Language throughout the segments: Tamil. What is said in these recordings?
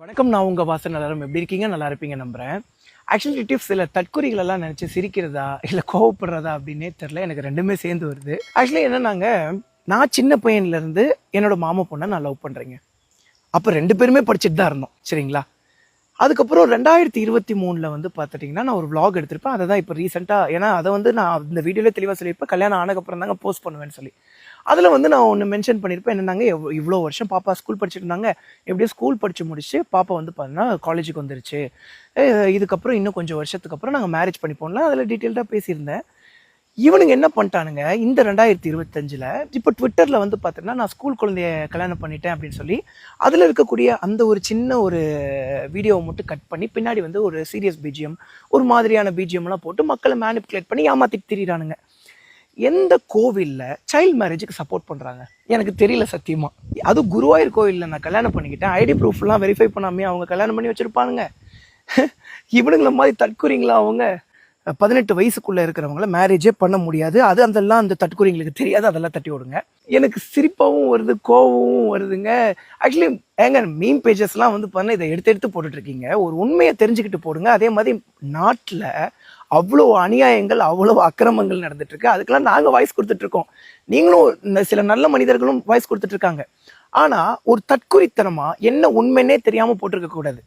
வணக்கம் நான் உங்கள் வாசன் எல்லாரும் எப்படி இருக்கீங்க? நல்லா இருப்பீங்க நம்புகிறேன் ஆக்சுவலி டிப்ஸ் சில தற்கொலைகள் நினச்சி சிரிக்கிறதா இல்லை கோவப்படுறதா அப்படின்னே தெரில எனக்கு ரெண்டுமே சேர்ந்து வருது. ஆக்சுவலி என்னன்னாங்க நான் சின்ன பையன்லேருந்து என்னோட மாமா பொண்ணை நான் லவ் பண்ணுறேங்க அப்போ ரெண்டு பேருமே படிச்சுட்டு தான் இருந்தோம். சரிங்களா? அதுக்கப்புறம் ரெண்டாயிரத்தி இருபத்தி மூணில் வந்து பார்த்துட்டிங்கன்னா நான் ஒரு விளாக் எடுத்திருப்பேன். அதை தான் இப்போ ரீசெண்டாக ஏன்னா அதை வந்து நான் இந்த வீடியோவில் தெளிவாக சொல்லியிருப்பேன். கல்யாணம் ஆனதுக்கப்புறம் தாங்க போஸ்ட் பண்ணுவேன்னு சொல்லி. அதில் வந்து நான் ஒன்று மென்ஷன் பண்ணியிருப்பேன். என்னன்னாங்க எவ் இவ்வளோ வருஷம் பாப்பா ஸ்கூல் படிச்சுட்டு இருந்தாங்க. எப்படியோ ஸ்கூல் படித்து முடிச்சு பாப்பா வந்து பார்த்தீங்கன்னா காலேஜுக்கு வந்துருச்சு. இதுக்கப்புறம் இன்னும் கொஞ்சம் வருஷத்துக்கு அப்புறம் நாங்கள் மேரேஜ் பண்ணிப்போம்ல. அதில் டீட்டெயில்டாக பேசியிருந்தேன். இவனுங்க என்ன பண்ணிட்டானுங்க? இந்த ரெண்டாயிரத்தி இருபத்தஞ்சில் இப்போ ட்விட்டரில் வந்து பார்த்தீங்கன்னா நான் ஸ்கூல் குழந்தைய கல்யாணம் பண்ணிட்டேன் அப்படின்னு சொல்லி அதில் இருக்கக்கூடிய அந்த ஒரு சின்ன ஒரு வீடியோவை மட்டும் கட் பண்ணி பின்னாடி வந்து ஒரு சீரியஸ் பிஜிஎம் ஒரு மாதிரியான பிஜிஎம்லாம் போட்டு மக்களை மேனிப்புலேட் பண்ணி ஏமாத்திட்டு திரியிறானுங்க. எந்த கோவிலில் சைல்ட் மேரேஜுக்கு சப்போர்ட் பண்ணுறாங்க எனக்கு தெரியல சத்தியமாக அது குருவாயூர் கோவிலில் நான் கல்யாணம் பண்ணிக்கிட்டேன். ஐடி ப்ரூஃப்லாம் வெரிஃபை பண்ணாமே அவங்க கல்யாணம் பண்ணி வச்சுருப்பானுங்க. இவனுங்களை மாதிரி தற்குறிங்களா அவங்க? பதினெட்டு வயசுக்குள்ளே இருக்கிறவங்கள மேரேஜே பண்ண முடியாது. அது அதெல்லாம் அந்த தற்குறிங்களுக்கு தெரியாது. அதெல்லாம் தட்டி விடுங்க. எனக்கு சிரிப்பாகவும் வருது கோவமும் வருதுங்க. ஆக்சுவலி ஏங்க மீன் பேஜஸ்லாம் வந்து பண்ண இதை எடுத்து எடுத்து போட்டுட்ருக்கீங்க. ஒரு உண்மையை தெரிஞ்சுக்கிட்டு போடுங்க. அதே மாதிரி நாட்டில் அவ்வளோ அநியாயங்கள் அவ்வளோ அக்கிரமங்கள் நடந்துட்டுருக்கு அதுக்கெல்லாம் நாங்கள் வாய்ஸ் கொடுத்துட்ருக்கோம். நீங்களும் இந்த சில நல்ல மனிதர்களும் வாய்ஸ் கொடுத்துட்ருக்காங்க. ஆனால் ஒரு தற்குறித்தனமாக என்ன உண்மைன்னே தெரியாமல் போட்டிருக்கக்கூடாது.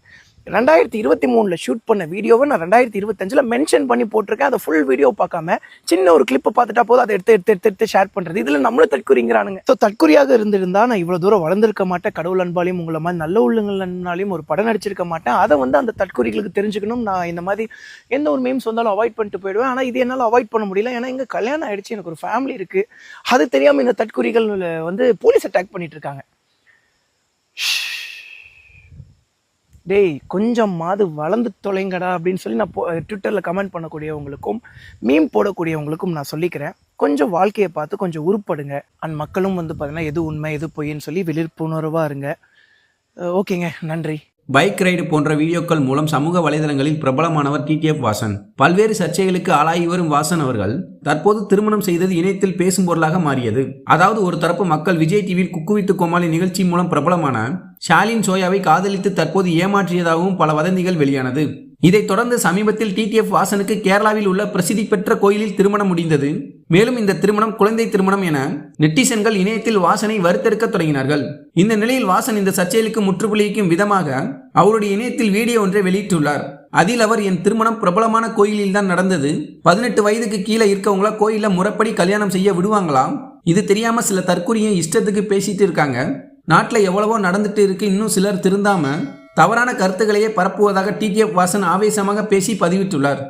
ரெண்டாயிரத்தி இருபத்தி மூணில் ஷூட் பண்ண வீடியோவை நான் ரெண்டாயிரத்தி இருபத்தஞ்சில் மென்ஷன் பண்ணி போட்டிருக்கேன். அதை ஃபுல் வீடியோ பார்க்காம சின்ன ஒரு கிளிப்பை பார்த்துட்டா போதும். அதை எடுத்து எடுத்து எடுத்து எடுத்து ஷேர் பண்ணுறது இதில் நம்மளும் தற்குறிங்கிறானுங்க ஸோ தற்குறியாக இருந்திருந்தா நான் இவ்வளோ தூரம் வளர்ந்துருக்க மாட்டேன். கடவுள் அன்பாலையும் உங்களை மாதிரி நல்ல உள்ளங்கள்னாலையும் ஒரு படம் நடிச்சிருக்க மாட்டேன். அதை வந்து அந்த தற்குறிகளுக்கு தெரிஞ்சுக்கணும் நான் இந்த மாதிரி எந்த ஒரு மீம்ஸ் வந்தாலும் அவாய்ட் பண்ணிட்டு போயிடுவேன். ஆனால் இது என்னால் அவாய்ட் பண்ண முடியல. ஏன்னா எங்கள் கல்யாணம் ஆகிடுச்சு எனக்கு ஒரு ஃபேமிலி இருக்குது அது தெரியாமல் இந்த தற்குறிகள் வந்து போலீஸ் அட்டாக் பண்ணிட்டு இருக்காங்க. டேய் கொஞ்சம் மாது வளர்ந்து தொலைங்கடா அப்படின்னு சொல்லி நான் ட்விட்டரில் கமெண்ட் பண்ணக்கூடியவங்களுக்கும் மீம் போடக்கூடியவங்களுக்கும் நான் சொல்லிக்கிறேன். கொஞ்சம் வாழ்க்கையை பார்த்து கொஞ்சம் உருப்படுங்க. அண்ட் மக்களும் வந்து பார்த்தீங்கன்னா எது உண்மை எது பொய்ன்னு சொல்லி விழிப்புணர்வாக இருங்க. ஓகேங்க. நன்றி. பைக் ரைடு போன்ற வீடியோக்கள் மூலம் சமூக வலைதளங்களில் பிரபலமானவர் டிடிஎஃப் வாசன். பல்வேறு சர்ச்சைகளுக்கு ஆளாகி வரும் வாசன் அவர்கள் தற்போது திருமணம் செய்தது இணையத்தில் பேசும் பொருளாக மாறியது. அதாவது ஒரு தரப்பு மக்கள் விஜய் டிவியில் குக்குவித்து கோமாளி நிகழ்ச்சி மூலம் பிரபலமான ஷாலின் சோயாவை காதலித்து தற்போது ஏமாற்றியதாகவும் பல வதந்திகள் வெளியானது. இதைத் தொடர்ந்து சமீபத்தில் டிடிஎஃப் வாசனுக்கு கேரளாவில் உள்ள பிரசித்தி பெற்ற கோயிலில் திருமணம் முடிந்தது. மேலும் இந்த திருமணம் குழந்தை திருமணம் என நெட்டிசன்கள் இணையத்தில் வாசனை வறுத்தெடுக்க தொடங்கினார்கள். இந்த நிலையில் வாசன் இந்த சர்ச்சைகளுக்கு முற்றுப்புள்ளிக்கும் விதமாக அவருடைய இணையத்தில் வீடியோ ஒன்றை வெளியிட்டுள்ளார். அதில் அவர் என் திருமணம் பிரபலமான கோயிலில் தான் நடந்தது. பதினெட்டு வயதுக்கு கீழே இருக்கவங்கள கோயிலில் முறைப்படி கல்யாணம் செய்ய விடுவாங்களாம் இது தெரியாம சில தற்கொலையை இஷ்டத்துக்கு பேசிட்டு இருக்காங்க. நாட்டில் எவ்வளவோ நடந்துட்டு இருக்கு. இன்னும் சிலர் திருந்தாம தவறான கருத்துக்களையே பரப்புவதாக டிடிஎஃப் வாசன் ஆவேசமாக பேசி பதிவிட்டுள்ளார்.